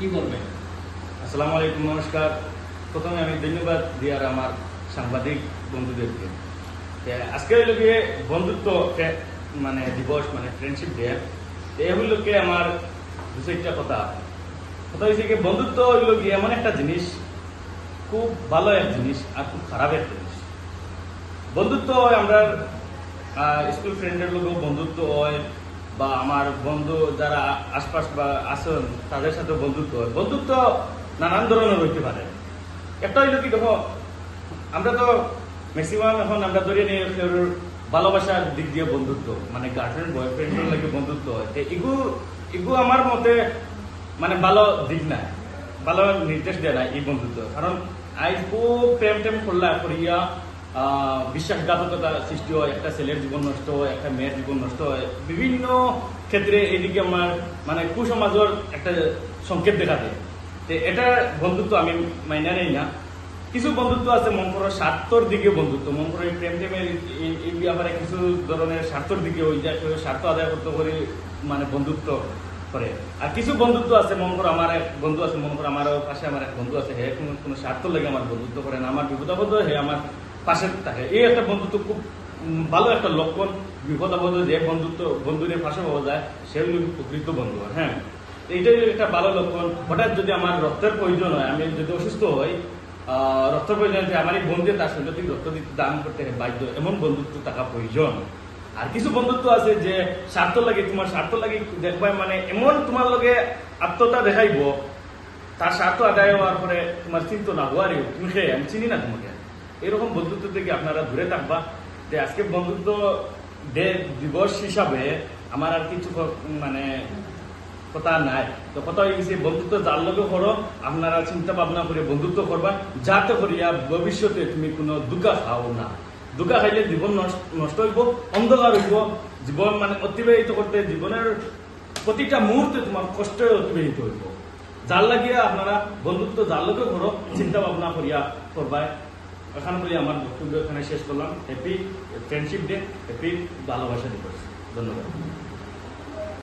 কি বলবেন আসসালামু আলাইকুম, নমস্কার। প্রথমে আমি ধন্যবাদ দিয়ার আমার সাংবাদিক বন্ধুদেরকে। আজকে হইল গিয়ে বন্ধুত্ব মানে দিবস মানে ফ্রেন্ডশিপ ডে এই হইল আমার দু চারটা কথা। কথা হয়েছে কি বন্ধুত্ব হইল গিয়ে এমন একটা জিনিস, খুব ভালো এক জিনিস আর খুব খারাপ এক জিনিস। বন্ধুত্ব হয় আমরা স্কুল ফ্রেন্ডের লোকেও বন্ধুত্ব হয়। বা আমার বন্ধু যারা আশপাশ বা আছেন, তাদের সাথে বন্ধুত্ব হয়। বন্ধুত্ব নানান ধরনের হইতে পারে। একটা হইল কি, দেখো, আমরা তো ম্যাক্সিমাম এখন আমরা ধরে নিয়ে ভালোবাসার দিক দিয়ে বন্ধুত্ব মানে গার্লফ্রেন্ড বয়ফ্রেন্ডের লাগে বন্ধুত্ব হয়। তো এগু এগু আমার মতে মানে ভালো দিক না, ভালো নির্দেশ দেয় না এই বন্ধুত্ব। কারণ, আই খুব প্রেম টেম করলা করিয়া বিশ্বাসঘাতকতা সৃষ্টি হয়, একটা ছেলের জীবন নষ্ট হয়, একটা মেয়ের জীবন নষ্ট হয়। বিভিন্ন ক্ষেত্রে এদিকে আমার মানে কুসমাজের একটা সংকেত দেখা দেয়। তো এটা বন্ধুত্ব আমি মাইনা নেই না। কিছু বন্ধুত্ব আছে মন করো স্বার্থর দিকে বন্ধুত্ব। মন করো এই প্রেম টেমের এই- ব্যাপারে কিছু ধরনের স্বার্থর দিকে ওই যে স্বার্থ আদায় করতে করে মানে বন্ধুত্ব করে। আর কিছু বন্ধুত্ব আছে মন করো আমার এক বন্ধু আছে মন করো আমার পাশে আমার এক বন্ধু আছে। হে, কোনো কোনো স্বার্থ লেগে আমার বন্ধুত্ব করে না। আমার বিপদ আপদ হে, আমার পাশে থাকে। এই একটা বন্ধুত্ব খুব ভালো একটা লক্ষণ। বিপদ আপদ যে বন্ধুত্ব বন্ধুদের পাশে পাওয়া যায় সেগুলো প্রকৃত বন্ধু হয়, এইটাই একটা ভালো লক্ষণ। হঠাৎ যদি আমার রক্তের প্রয়োজন হয় আমি যদি অসুস্থ হই আহ, রক্তের প্রয়োজন আছে আমার এই বন্ধু তার সঙ্গে যদি রক্ত দিতে দান করতে বাধ্য এমন বন্ধুত্ব থাকা প্রয়োজন। আর কিছু বন্ধুত্ব আছে যে স্বার্থ লাগে তোমার স্বার্থ লাগে দেখবাই মানে এমন তোমার লগে আত্মতা দেখাইব তার স্বার্থ আদায় হওয়ার পরে তোমার চিন্তা না হওয়ারই তুমি খেয়ে আমি চিনি না তোমাকে। এরকম বন্ধুত্ব থেকে আপনারা দূরে থাকবা। যে আজকে বন্ধুত্ব ডে দিবস হিসাবে আমার আর কিছু মানে কথা নাই। তো কথা হয়ে গেছে, বন্ধুত্ব যার লগে করো, আপনারা চিন্তা ভাবনা করে বন্ধুত্ব করবা। যাতে করিয়া ভবিষ্যতে তুমি কোনো দুঃখা খাও না। দুঃখা খাইলে জীবন নষ্ট হইব, অন্ধকার হইব। জীবন মানে অতিবাহিত করতে জীবনের প্রতিটা মুহূর্তে তোমার কষ্ট অতিবাহিত হইব। যার লাগিয়া আপনারা বন্ধুত্ব যার লগে করো, চিন্তা ভাবনা করিয়া করবা এখান বলি আমার বক্তব্য এখানে শেষ করলাম। হ্যাপি ফ্রেন্ডশিপ ডে হ্যাপি ভালোবাসা দিবস। ধন্যবাদ।